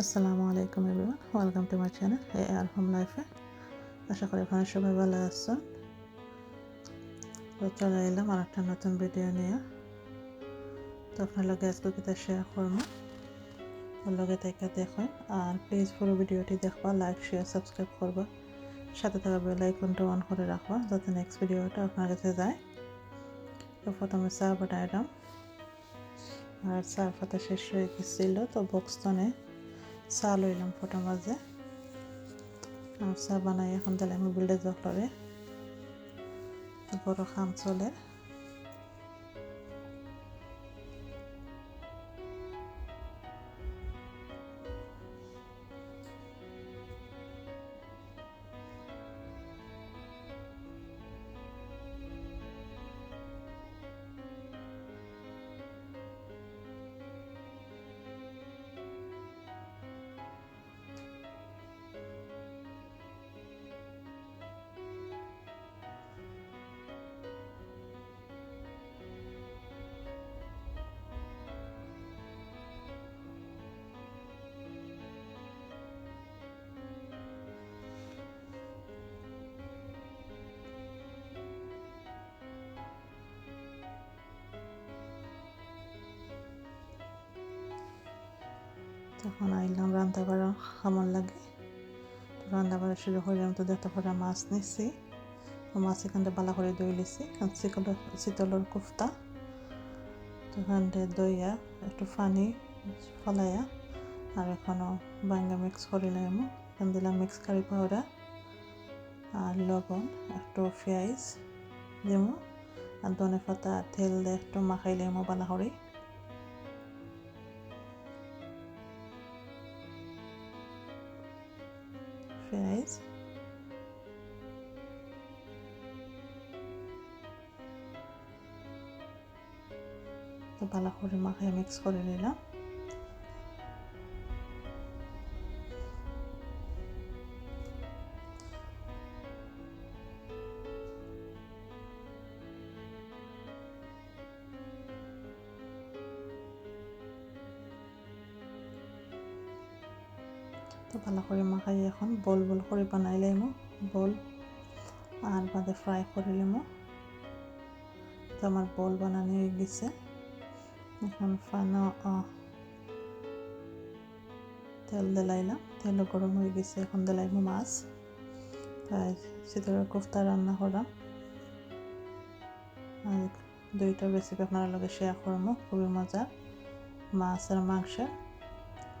আসসালামু আলাইকুম everyone, welcome to my channel A R home লাইফে। আশা করি আপনারা সবাই ভালো আছেন। তো চলে এলাম আর একটা নতুন ভিডিও নিয়ে। তো আপনার লগে আজকে কিতা শেয়ার করব? লগে থেকে দেখুন আর প্লিজ পুরো ভিডিওটি দেখবা লাইক শেয়ার সাবস্ক্রাইব করবা। সাথে থাকা বেল আইকনটা অন করে রাখবা, যাতে নেক্সট ভিডিওটা আপনার কাছে যায়। তো প্রথমে চা বাটাইলাম আর চা শেষ হয়ে গেছিল, তো বক্সটনে চা লইলাম ফোটার মাঝে আর চা বানাই এখন দিলে আমি বিল্ডে জকলরে বড় খাম চলে। তখন আইলাম রান্না করা কেমন লাগে। রান্না করা শুরু করলাম তো দেখতে পারা মাছ নিচ্ছি মাছ এখানটা বালা করে দই লিছি। শীতল শীতলের কুফতা। তো এখানটা দইয়া, একটু পানি ফলাইয়া, আর এখনও বাঙ্গা মিক্স করিলাম এখান দিলাম মিক্স কারি পাউডার আর লবণ, একটু পেঁয়াজ দিমু। আর ধনে পাতা তেল দিয়ে একটু মাখাইলাম বালা করে তো ভালো করে মাখায় মিক্স করে নিলাম। ভালো করে মাখাই এখন, বল বল করে বানাইলাম বল আর বাদে ফ্রাই করিলাম তো আমার বল বানানো হয়ে গেছে। এখন ফানো তেল দিলাইলাম। তেল গরম হয়ে গেছে, এখন দিলাইম মাছ। তাই শীতের কোফতা রান্না করলাম আর দুইটা রেসিপি আপনার লগে শেয়ার করব খুবই মজা মাছ আর মাংসের।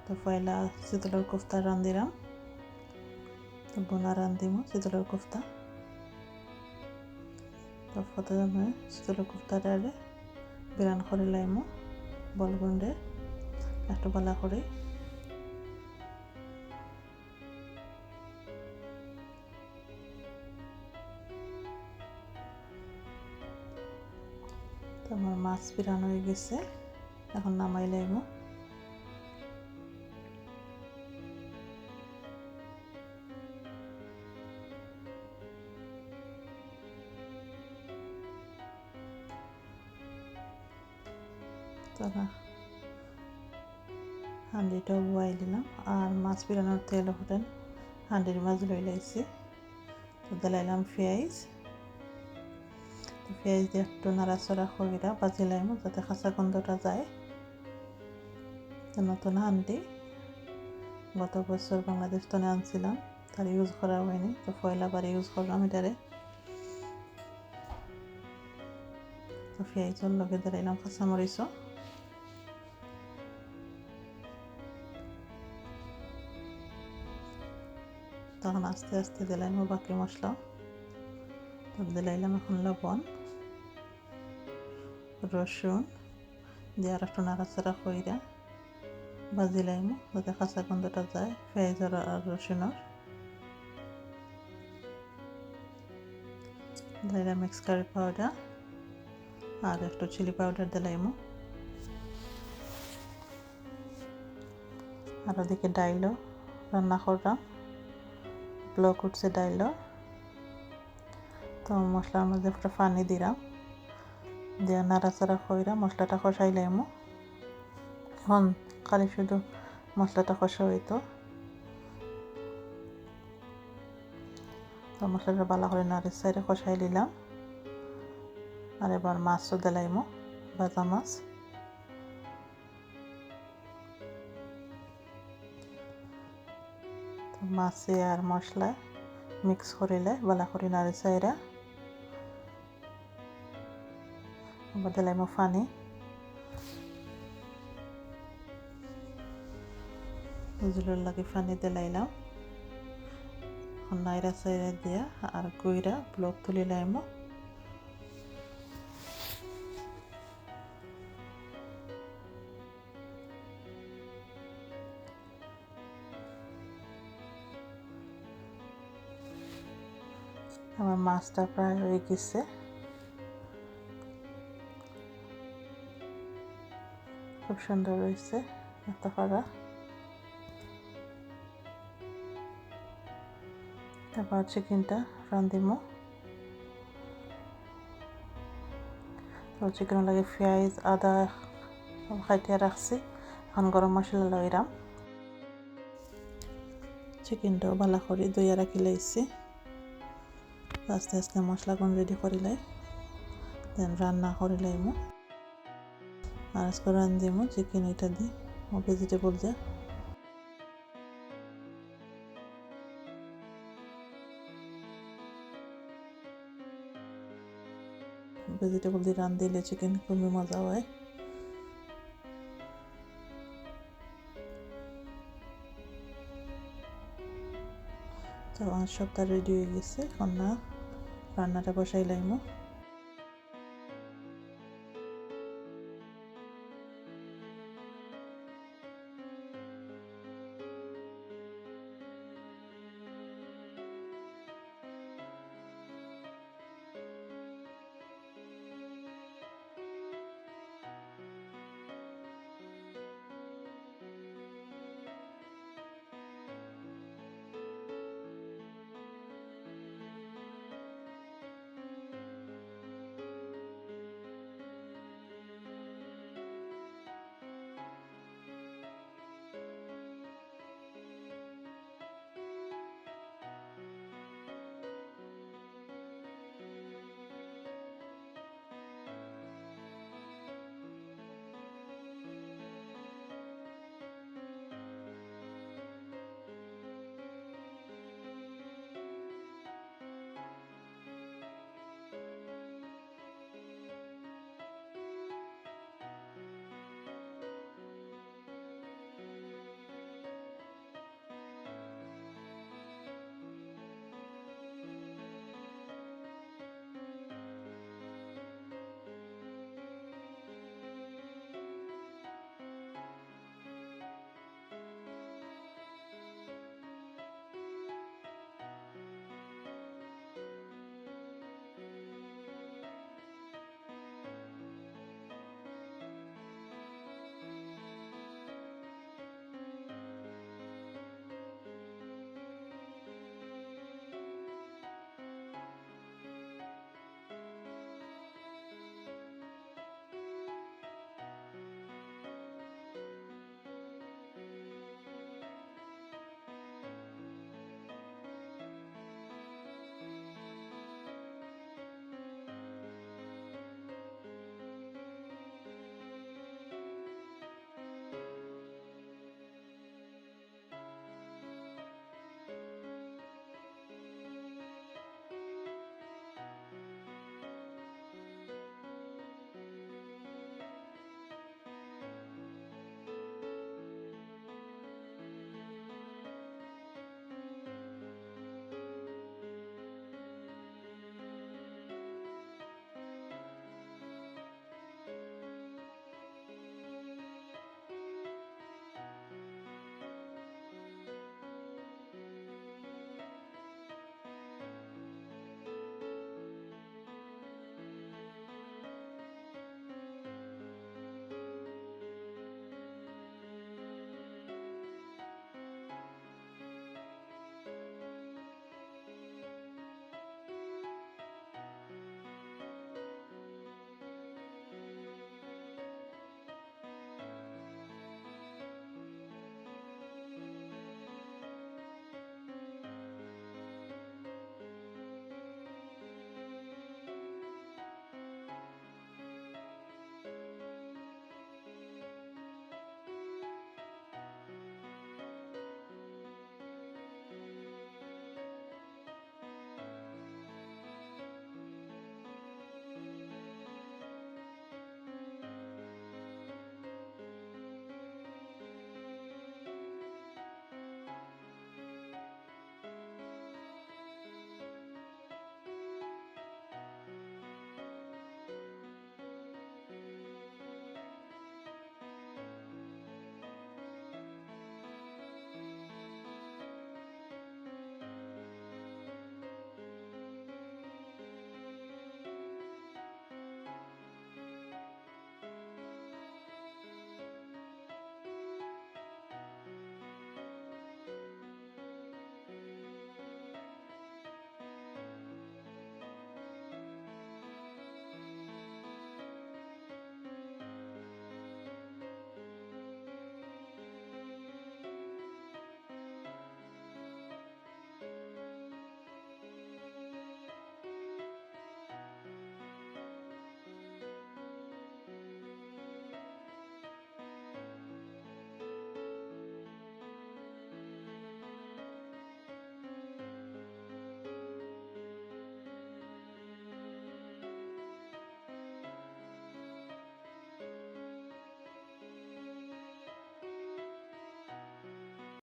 তো পয়লা শীতলের কোফতা রান্ধিলাম। তো বোনা রান্ধিমো শীতলের কোফতা। তো প্রথমে শীতলের কোফতাটারে বিরান করে লাইমো। বল গুন্ডে একটু বালা করে। আমার মাছ পিরানো হয়ে গেছে এখন নামাই লাইমো তারা হাঁডিটাও বয়াই দিলাম। আর মাছ পিরানোর তেল হোটেল হাঁডির মাছ লই লাইছি তো পেঁয়াজ পেঁয়াজ দিয়ে একটু নাড়াচড়া করিরা বাজি লাইম যাতে খাঁচা গন্ধটা যায়। নতুন হাঁডি গত বছর বাংলাদেশ তো আনছিলাম, তার ইউজ করা হয়নি। তো পয়লা বার ইউজ করলাম এটারে। তো পেঁয়াজের লগে দিলাইলাম কাঁচামরিচও। আস্তে আস্তে দিলাইম বাকি মশলা। দিলাইলাম এখন লবণ, রসুন দিয়ে আর একটু নাড়াচাড়া কইরা বাজিলাইম যাতে কাঁচা গন্ধটা যায় পেঁয়াজের আর রসুনের। দিলাইলাম মিক্স কারি পাউডার আর একটু চিলি পাউডার দিলাইমু আর ওদিকে ডাইলও রান্না করলাম। ব্লক উঠছে ডাইল। তো মশলার মধ্যে একটা পানি দিলাম। দিয়ে নাড়াচাড়া কইরা মশলাটা কষাইলাম এখন খালি শুধু মশলাটা কষা হইতো। তো মশলাটা ভালো করে নাড়ির সাইডে কষাই নিলাম আর এবার মাছও দিলাইমো, ভাজা মাছ। মাছে আর মশলা মিক্স করিলে ভালো করে নাড়ি চাইরা। এবার দিলাইমো পানি জুলের লাগে পানি দিলাইলাম। নাইরা চাইরা দিয়া আর গুইরা ব্লক তুলি আমার মাছটা প্রায় হয়ে গেছে। খুব সুন্দর হয়েছে পারা তারপর চিকেনটা রাঁধিমো তো চিকেন লাগে পেঁয়াজ, আদা খাইটিয়া রাখছি। এখন গরম মশলা লইরাম। চিকেনটাও ভালো করে দইয়া রাখি লাইছি। আস্তে আস্তে মশলাগুন রেডি করে লাই। দেন রান্না করে লাইমু। আর আজকে রান্ধিমু চিকেন এটা দিই ভেজিটেবল দিয়ে। ভেজিটেবল দিয়ে রান দিলে চিকেন খুবই মজা হয়। তো আমার সবটা রেডি হয়ে গেছে, এখন না। রান্নাটা বসাই লাইমো।